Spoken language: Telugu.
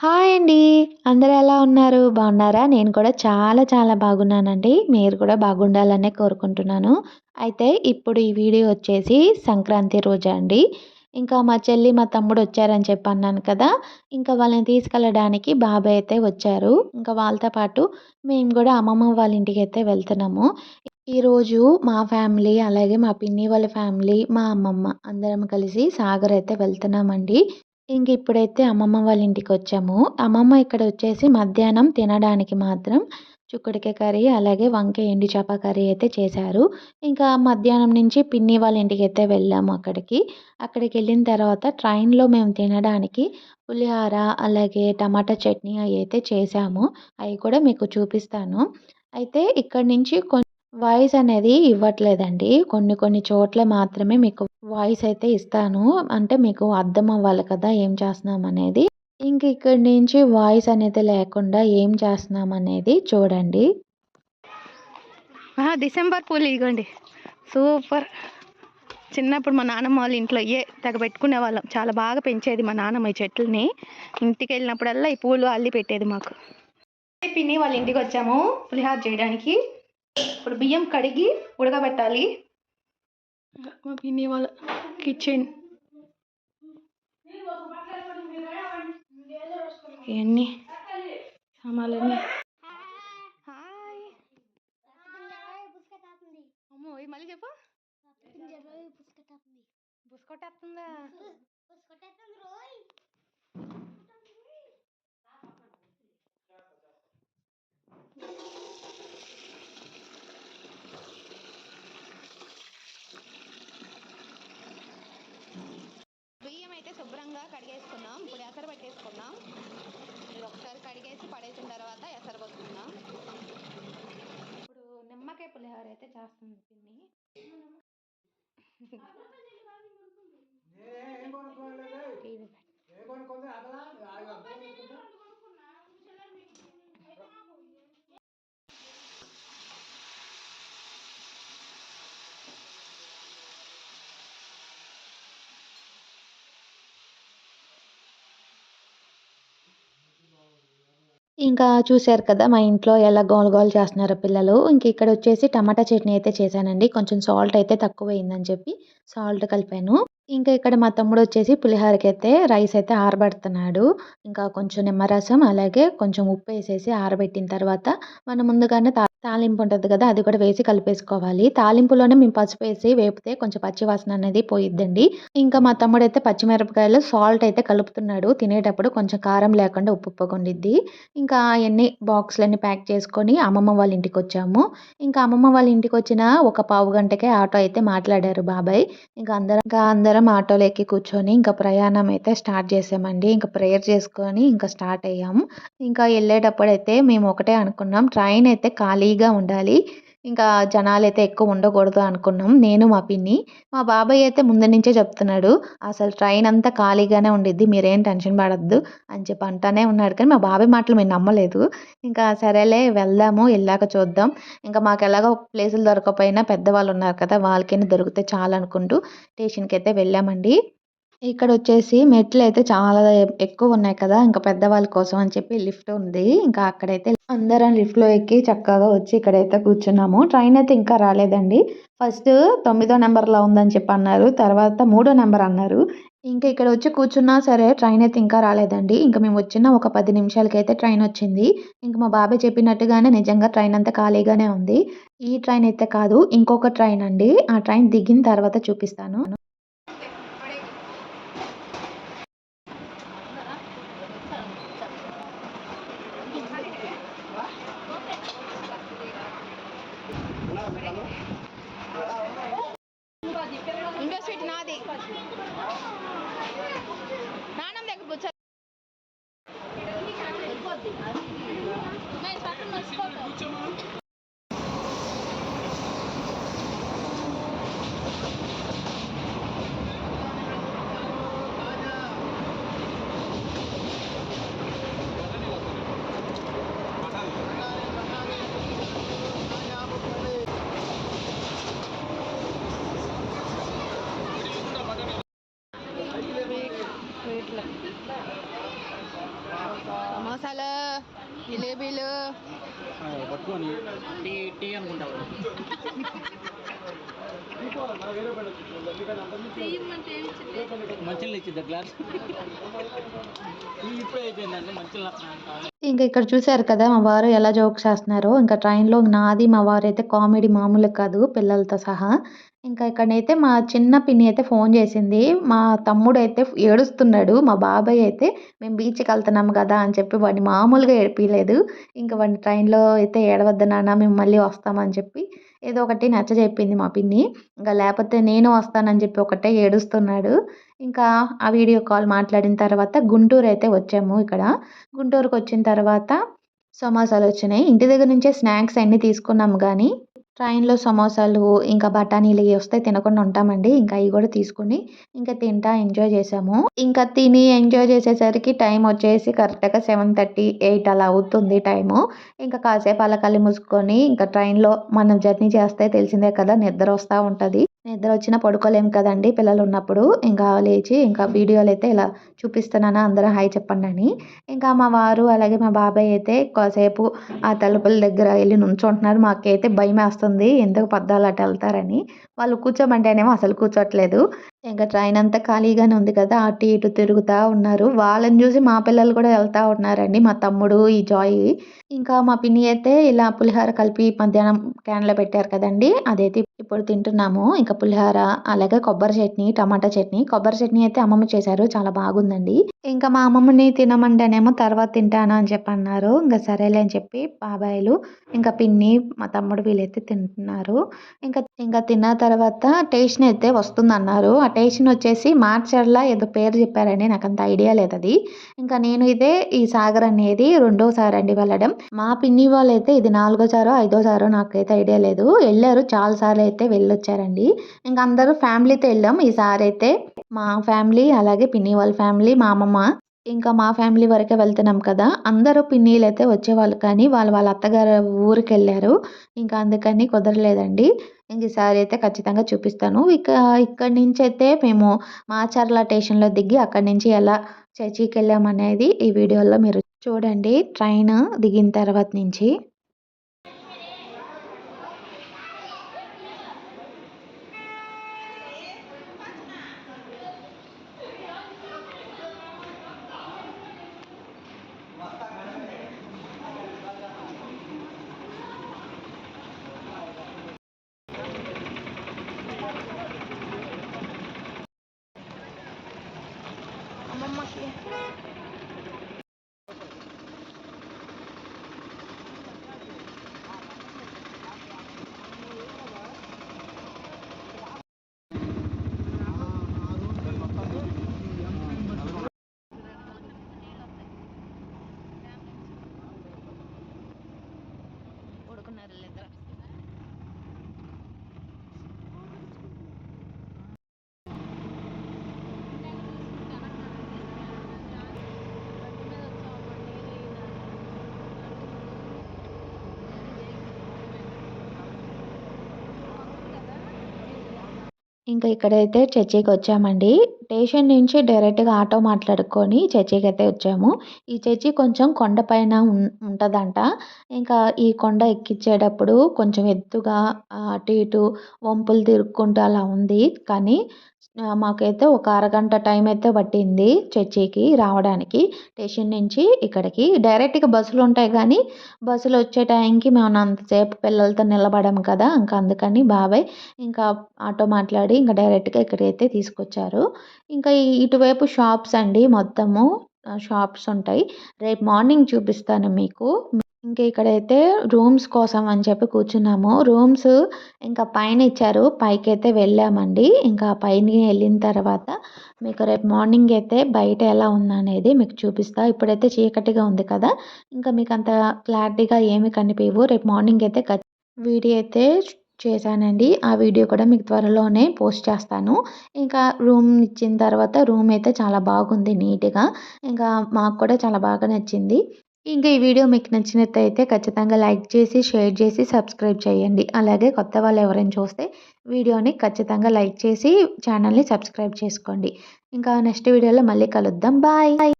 హాయ్ అండి. అందరూ ఎలా ఉన్నారు? బాగున్నారా? నేను కూడా చాలా చాలా బాగున్నానండి. మీరు కూడా బాగుండాలనే కోరుకుంటున్నాను. అయితే ఇప్పుడు ఈ వీడియో వచ్చేసి సంక్రాంతి రోజు అండి. ఇంకా మా చెల్లి మా తమ్ముడు వచ్చారని చెప్పి అన్నాను కదా. ఇంకా వాళ్ళని తీసుకెళ్ళడానికి బాబాయ్ అయితే వచ్చారు. ఇంకా వాళ్ళతో పాటు మేము కూడా అమ్మమ్మ వాళ్ళ ఇంటికి అయితే వెళ్తున్నాము. ఈరోజు మా ఫ్యామిలీ అలాగే మా పిన్ని వాళ్ళ ఫ్యామిలీ మా అమ్మమ్మ అందరం కలిసి సాగర్ అయితే వెళ్తున్నామండి. ఇంక ఇప్పుడైతే అమ్మమ్మ వాళ్ళ ఇంటికి వచ్చాము. అమ్మమ్మ ఇక్కడ వచ్చేసి మధ్యాహ్నం తినడానికి మాత్రం చుక్కడికాయ కర్రీ అలాగే వంకాయ ఎండు చేప కర్రీ అయితే చేశారు. ఇంకా మధ్యాహ్నం నుంచి పిన్ని వాళ్ళ ఇంటికి అయితే వెళ్ళాము అక్కడికి. అక్కడికి వెళ్ళిన తర్వాత ట్రైన్లో మేము తినడానికి పులిహార అలాగే టమాటా చట్నీ అవి అయితే చేసాము అవి కూడా మీకు చూపిస్తాను. అయితే ఇక్కడ నుంచి వాయిస్ అనేది ఇవ్వట్లేదండి. కొన్ని కొన్ని చోట్ల మాత్రమే మీకు వాయిస్ అయితే ఇస్తాను. అంటే మీకు అర్థం అవ్వాలి కదా ఏం చేస్తున్నాం అనేది. ఇంక ఇక్కడి నుంచి వాయిస్ అనేది లేకుండా ఏం చేస్తున్నాం అనేది చూడండి. డిసెంబర్ పూలు ఇదిగోండి సూపర్. చిన్నప్పుడు మా నాన్నమ్మ వాళ్ళ ఇంట్లో ఏ తెగ పెట్టుకునే వాళ్ళం. చాలా బాగా పెంచేది మా నాన్నమ్మ ఈ చెట్లని. ఇంటికి వెళ్ళినప్పుడల్లా ఈ పూలు అల్లి పెట్టేది మాకు. పిన్ని వాళ్ళ ఇంటికి వచ్చాము పులిహార చేయడానికి. ఇప్పుడు బియ్యం కడిగి ఉడకబెట్టాలి. మా పిన్ని వాళ్ళ కిచెన్. ఇవన్నీ సామాన్లన్నీ. హాయ్ అమ్మో ఇది మళ్ళీ చెప్పు. బుస్కొట్టేస్తుందా బియ్యం అయితే శుభ్రంగా కడిగేసుకున్నాం ఇప్పుడు ఎసరు పెట్టేసుకున్నాం ఇది ఒకసారి కడిగేసి పడేసిన తర్వాత ఎసరు పోసుకున్నాం ఇప్పుడు నిమ్మకాయ పులిహోర అయితే చేస్తుంది పిన్ని టీవీ పెట్టు. ఇంకా చూశారు కదా మా ఇంట్లో ఎలా గోల్ గోలు చేస్తున్నారో పిల్లలు. ఇంక ఇక్కడ వచ్చేసి టమాటా చట్నీ అయితే చేశానండి. కొంచెం సాల్ట్ అయితే తక్కువ అయిందని చెప్పి సాల్ట్ కలిపాను. ఇంకా ఇక్కడ మా తమ్ముడు వచ్చేసి పులిహోరకి అయితే రైస్ అయితే ఆరబెడుతున్నాడు. ఇంకా కొంచెం నిమ్మరసం అలాగే కొంచెం ఉప్పు వేసేసి ఆరబెట్టిన తర్వాత మనం ముందుగానే తాలింపు ఉంటుంది కదా అది కూడా వేసి కలిపేసుకోవాలి. తాలింపులోనే మేము పసుపు వేసి వేపితే కొంచెం పచ్చి వాసన అనేది పోయిద్దండి. ఇంకా మా తమ్ముడు అయితే పచ్చిమిరపకాయలు సాల్ట్ అయితే కలుపుతున్నాడు. తినేటప్పుడు కొంచెం కారం లేకుండా ఉప్పు ఉప్పుకుండిద్ది ఇంకా అవన్నీ బాక్స్లన్నీ ప్యాక్ చేసుకొని అమ్మమ్మ వాళ్ళ ఇంటికి వచ్చాము. ఇంకా అమ్మమ్మ వాళ్ళ ఇంటికి వచ్చిన ఒక పావు గంటకే ఆటో అయితే మాట్లాడారు బాబాయ్. ఇంకా అందరం ఇంకా అందరం ఆటోలో ఎక్కి కూర్చొని ఇంకా ప్రయాణం అయితే స్టార్ట్ చేసామండి. ఇంకా ప్రేయర్ చేసుకొని ఇంకా స్టార్ట్ అయ్యాము. ఇంకా వెళ్ళేటప్పుడు అయితే మేము ఒకటే అనుకున్నాం. ట్రైన్ అయితే ఖాళీగా ఉండాలి. ఇంకా జనాలు అయితే ఎక్కువ ఉండకూడదు అనుకున్నాం. నేను మా పిన్ని. మా బాబాయ్ అయితే ముందు నుంచే చెప్తున్నాడు అసలు ట్రైన్ అంతా ఖాళీగానే ఉండిద్ది మీరేం టెన్షన్ పడద్దు అని చెప్పి అంటానే ఉన్నాడు. కానీ మా బాబాయ్ మాటలు మేము నమ్మలేదు. ఇంకా సరేలే వెళ్దాము వెళ్ళాక చూద్దాం. ఇంకా మాకు ఎలాగో ప్లేసులు దొరకకపోయినా పెద్దవాళ్ళు ఉన్నారు కదా వాళ్ళకైనా దొరికితే చాలు అనుకుంటూ స్టేషన్కి అయితే వెళ్ళామండి. ఇక్కడ వచ్చేసి మెట్లు అయితే చాలా ఎక్కువ ఉన్నాయి కదా ఇంకా పెద్దవాళ్ళ కోసం అని చెప్పి లిఫ్ట్ ఉంది. ఇంకా అక్కడైతే అందరం లిఫ్ట్లో ఎక్కి చక్కగా వచ్చి ఇక్కడైతే కూర్చున్నాము. ట్రైన్ అయితే ఇంకా రాలేదండి. ఫస్ట్ తొమ్మిదో నెంబర్లో ఉందని చెప్పి అన్నారు తర్వాత మూడో నెంబర్ అన్నారు. ఇంకా ఇక్కడ వచ్చి కూర్చున్నా సరే ట్రైన్ అయితే ఇంకా రాలేదండి. ఇంకా మేము వచ్చిన ఒక పది నిమిషాలకైతే ట్రైన్ వచ్చింది. ఇంకా మా బాబాయ్ చెప్పినట్టుగానే నిజంగా ట్రైన్ అంతా ఖాళీగానే ఉంది. ఈ ట్రైన్ అయితే కాదు ఇంకొక ట్రైన్ అండి. ఆ ట్రైన్ దిగిన తర్వాత చూపిస్తాను. స్వీట్ నాది నాన్నం దగ్గర కూర్చో స్వీట్లో సమోసాలు జిలేబీలు పట్టుకొని టీ టీ అనుకుంటావు ఇచ్చింది గ్లాస్ అయిపోయిందండి ఇంకా ఇక్కడ చూసారు కదా మా వారు ఎలా జోక్స్ చేస్తున్నారో. ఇంకా ట్రైన్లో నాది మా వారు అయితే కామెడీ మామూలు కాదు పిల్లలతో సహా. ఇంకా ఇక్కడైతే మా చిన్న పిన్ని అయితే ఫోన్ చేసింది. మా తమ్ముడు అయితే ఏడుస్తున్నాడు. మా బాబాయ్ అయితే మేము బీచ్కి వెళ్తున్నాం కదా అని చెప్పి వాడిని మామూలుగా ఏడిపించలేదు ఇంకా వాడిని ట్రైన్లో అయితే ఏడవద్దు నాన్న మేము మళ్ళీ వస్తామని చెప్పి ఏదో ఒకటి నచ్చ చెప్పింది మా పిన్ని. ఇంకా లేకపోతే నేను వస్తానని చెప్పి ఒకటే ఏడుస్తున్నాడు. ఇంకా ఆ వీడియో కాల్ మాట్లాడిన తర్వాత గుంటూరు అయితే వచ్చాము ఇక్కడ. గుంటూరుకు వచ్చిన తర్వాత సమోసాలు వచ్చినాయి ఇంటి దగ్గర నుంచే స్నాక్స్ అన్నీ తీసుకున్నాము కానీ ట్రైన్లో సమోసాలు ఇంకా బఠానీలు ఇవి వస్తే తినకుండా ఉంటామండి. ఇంకా అవి కూడా తీసుకుని ఇంకా తింటా ఎంజాయ్ చేసాము ఇంకా తిని ఎంజాయ్ చేసేసరికి టైం వచ్చేసి కరెక్ట్గా సెవెన్ థర్టీ ఎయిట్ అలా అవుతుంది టైము. ఇంకా కాసేపు అలా కళ్ళు మూసుకొని ఇంకా ట్రైన్లో మనం జర్నీ చేస్తే తెలిసిందే కదా నిద్ర వస్తూ ఉంటుంది. నిద్ర వచ్చినా పడుకోలేము కదండి పిల్లలు ఉన్నప్పుడు ఇంకా లేచి ఇంకా వీడియోలు అయితే ఇలా చూపిస్తున్నాను. అందరూ హాయ్ చెప్పండి అని. ఇంకా మా వారు అలాగే మా బాబాయ్ అయితే కాసేపు ఆ తలుపుల దగ్గర వెళ్ళి నుంచుంటున్నారు. మాకైతే భయం వేస్తుంది ఎందుకు పద్దాలు అటు వెళ్తారని. వాళ్ళు కూర్చోమంటేనేమో అసలు కూర్చోట్లేదు. ఇంకా ట్రైన్ అంతా ఖాళీగానే ఉంది కదా అటు ఇటు తిరుగుతూ ఉన్నారు. వాళ్ళని చూసి మా పిల్లలు కూడా వెళ్తూ ఉన్నారండి మా తమ్ముడు ఈ జాయ్. ఇంకా మా పిన్ని అయితే ఇలా పులిహోర కలిపి మధ్యాహ్నం క్యాన్లో పెట్టారు కదండి అదైతే ఇప్పుడు తింటున్నాము. ఇంకా పులిహోర అలాగే కొబ్బరి చట్నీ టమాటా చట్నీ. కొబ్బరి చట్నీ అయితే అమ్మమ్మ చేశారు చాలా బాగుందండి. ఇంకా మా అమ్మమ్మని తినమంటేనేమో తర్వాత తింటాను అని చెప్పి అన్నారు. ఇంకా సరేలే అని చెప్పి బాబాయిలు ఇంకా పిన్ని మా తమ్ముడు వీళ్ళైతే తింటున్నారు. ఇంకా ఇంకా తిన్న తర్వాత టేస్ట్ అయితే వస్తుంది అన్నారు ఆ వచ్చేసి మార్చర్లా ఏదో పేరు చెప్పారండి నాకు అంత ఐడియా లేదు అది ఇంకా నేను ఇదే ఈ సాగర్ అనేది రెండోసారి అండి వెళ్ళడం. మా పిన్ని వాళ్ళు అయితే ఇది నాలుగోసారో ఐదోసారో నాకైతే ఐడియా లేదు. వెళ్ళారు చాలా సార్లు అయితే వెళ్ళొచ్చారండి. ఇంకా అందరూ ఫ్యామిలీతో వెళ్ళాం. ఈసారి అయితే మా ఫ్యామిలీ అలాగే పిన్ని వాళ్ళ ఫ్యామిలీ మా అమ్మమ్మ ఇంకా మా ఫ్యామిలీ వరకే వెళ్తున్నాం కదా. అందరూ పిన్నీలు అయితే వచ్చేవాళ్ళు కానీ వాళ్ళు వాళ్ళ అత్తగారు ఊరికి వెళ్ళారు ఇంకా అందుకని కుదరలేదండి. ఇంక ఈసారి అయితే ఖచ్చితంగా చూపిస్తాను. ఇక ఇక్కడి నుంచి అయితే మేము మాచర్ల స్టేషన్లో దిగి అక్కడి నుంచి ఎలా చర్చికి వెళ్ళామనేది ఈ వీడియోలో మీరు చూడండి. ట్రైన్ దిగిన తర్వాత నుంచి. Thank you. ఇంకా ఇక్కడైతే చర్చికి వచ్చామండి. స్టేషన్ నుంచి డైరెక్ట్గా ఆటో మాట్లాడుకొని చర్చికి అయితే వచ్చాము. ఈ చర్చి కొంచెం కొండపైన ఉంటుందంట. ఇంకా ఈ కొండ ఎక్కించేటప్పుడు కొంచెం ఎత్తుగా అటు ఇటు వంపులు తిరుక్కుంటూ అలా ఉంది. కానీ మాకైతే ఒక అరగంట టైం అయితే పట్టింది చర్చికి రావడానికి. స్టేషన్ నుంచి ఇక్కడికి. డైరెక్ట్గా బస్సులు ఉంటాయి కానీ బస్సులు వచ్చే టైంకి మేము అంతసేపు పిల్లలతో నిలబడము కదా ఇంకా అందుకని బాబాయ్ ఇంకా ఆటో మాట్లాడి ఇంకా డైరెక్ట్గా ఇక్కడికైతే తీసుకొచ్చారు. ఇంకా ఇటువైపు షాప్స్ అండి మొత్తము. షాప్స్ ఉంటాయి. రేపు మార్నింగ్ చూపిస్తాను మీకు. ఇంకా ఇక్కడైతే రూమ్స్ కోసం అని చెప్పి కూర్చున్నాము. రూమ్స్ ఇంకా పైన ఇచ్చారు. పైకి అయితే వెళ్ళామండి. ఇంకా పైన వెళ్ళిన తర్వాత మీకు రేపు మార్నింగ్ అయితే బయట ఎలా ఉందనేది మీకు చూపిస్తా. ఇప్పుడైతే చీకటిగా ఉంది కదా. ఇంకా మీకు అంత క్లారిటీగా ఏమి కనిపించవు రేపు మార్నింగ్ అయితే వీడియో అయితే చేశానండి. ఆ వీడియో కూడా మీకు త్వరలోనే పోస్ట్ చేస్తాను. ఇంకా రూమ్ ఇచ్చిన తర్వాత రూమ్ అయితే చాలా బాగుంది నీట్గా. ఇంకా మాకు కూడా చాలా బాగా నచ్చింది. ఇంకా ఈ వీడియో మీకు నచ్చినట్టయితే ఖచ్చితంగా లైక్ చేసి షేర్ చేసి సబ్స్క్రైబ్ చేయండి. అలాగే కొత్త వాళ్ళు ఎవరైనా చూస్తే వీడియోని ఖచ్చితంగా లైక్ చేసి ఛానల్ని సబ్స్క్రైబ్ చేసుకోండి. ఇంకా నెక్స్ట్ వీడియోలో మళ్ళీ కలుద్దాం. బాయ్.